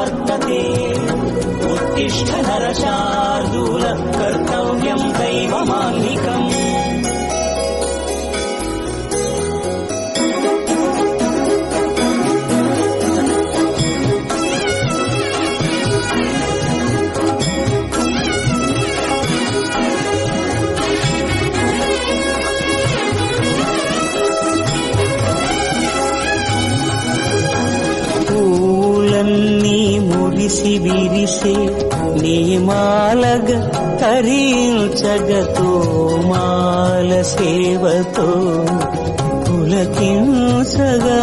वर्तते। उत्तिष्ठ उत्तिष्ठहरशा నీమాలగ తరించగతో మాల సేవతో పులకించగా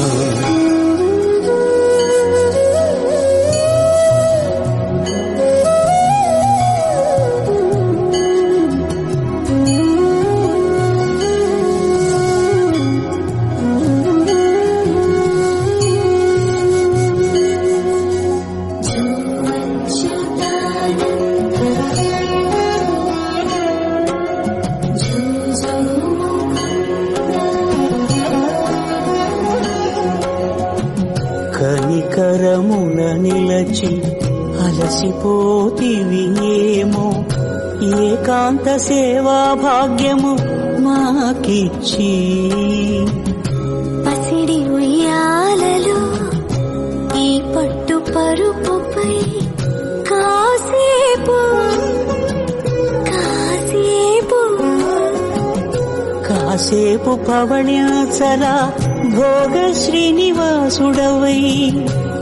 తీరమున నిలచి అలసిపోతివి ఏమో. ఏకాంత సేవా భాగ్యము మాకిచ్చి. పసిడి ఉయ్యాలలో ఈ పట్టు పరుపుపై కాసేపు కాసేపు. కాసేపు పవణ్యాచల భోగ శ్రీనివాసుడవై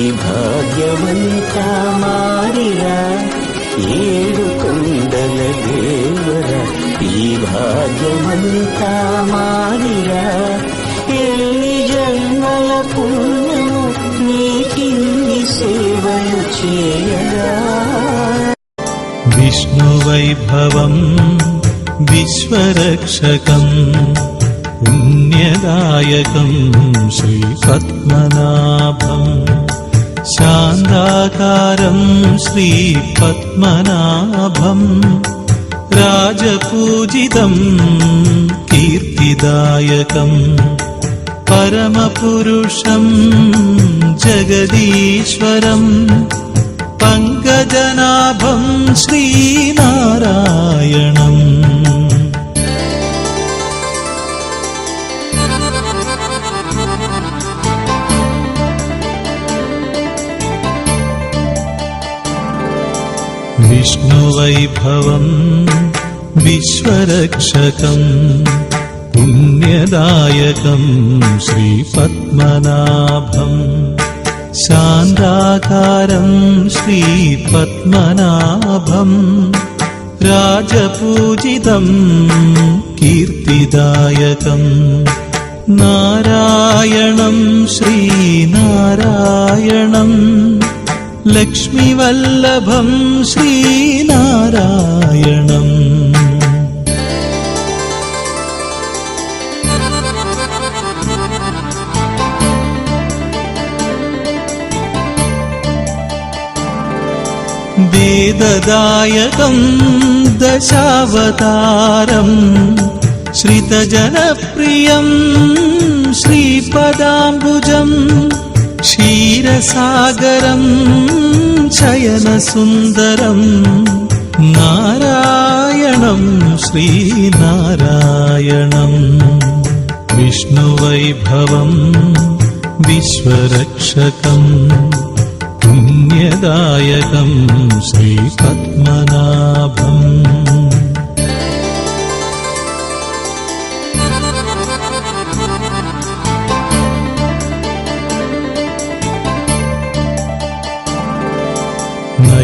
ఈ భాగ్యవంతా మారిరా ఏడు కొండల దేవర ఈ భాగ్యమంతా మారిరా ఎన్ని జన్మల పుణ్యము నీకిన్ని సేవలు చేయగా विष्णुवैभवम् विश्वरक्षकम् पुण्यदायकम् श्रीपद्मनाभम् ശാന്താകാരം ശ്രീ പത്മനാഭം. രാജപൂജിതം കീർത്തിദായകം. പരമപുരുഷം ജഗദീശ്വരം. പങ്കജനാഭം ശ്രീനാരായണം. വിഷ്ണുവൈഭവം വിശ്വരക്ഷകം പുണ്യദായകം ശ്രീപത്മനാഭം. ശാന്താകാരം ശ്രീപത്മനാഭം. രാജപൂജിതം കീർത്തിദായകം. നാരായണം ശ്രീനാരായണം. लक्ष्मीवल्लभम् श्रीनारायणम् वेददायकम् दशावतारम् श्रितजनप्रियम् श्रीपदाम्बुजम् ക്ഷീരസാഗരം ശയനസുന്ദരം നാരായണം ശ്രീനാരായണം. വിഷ്ണുവൈഭവം വിശ്വരക്ഷകം പുണ്യദായകം ശ്രീപത്മനാഭം.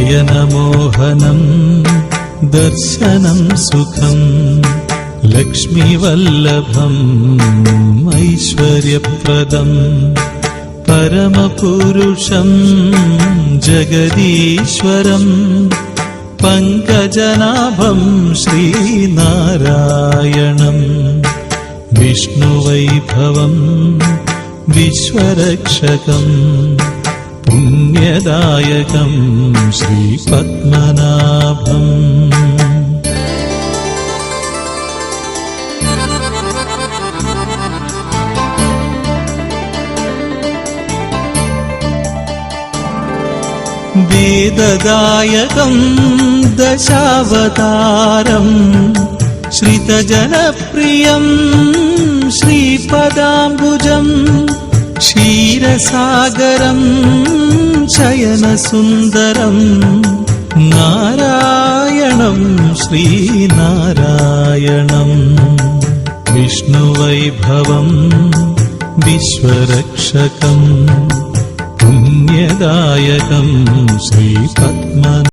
नयनमोहनम् दर्शनं सुखम् लक्ष्मीवल्लभम् ऐश्वर्यप्रदम् परमपुरुषम् जगदीश्वरम् पङ्कजनाभम् श्रीनारायणम् विष्णुवैभवम् विश्वरक्षकम् पुण्यदायकम् श्रीपद्मनाभम् वेददायकम् दशावतारम् श्रितजनप्रियम् श्रीपदाम्बुजम् क्षीरसागरम् ശയനസുന്ദരം നാരായണം ശ്രീനാരായണം. വിഷ്ണുവൈഭവം വിശ്വരക്ഷകം പുണ്യദായകം ശ്രീപത്മ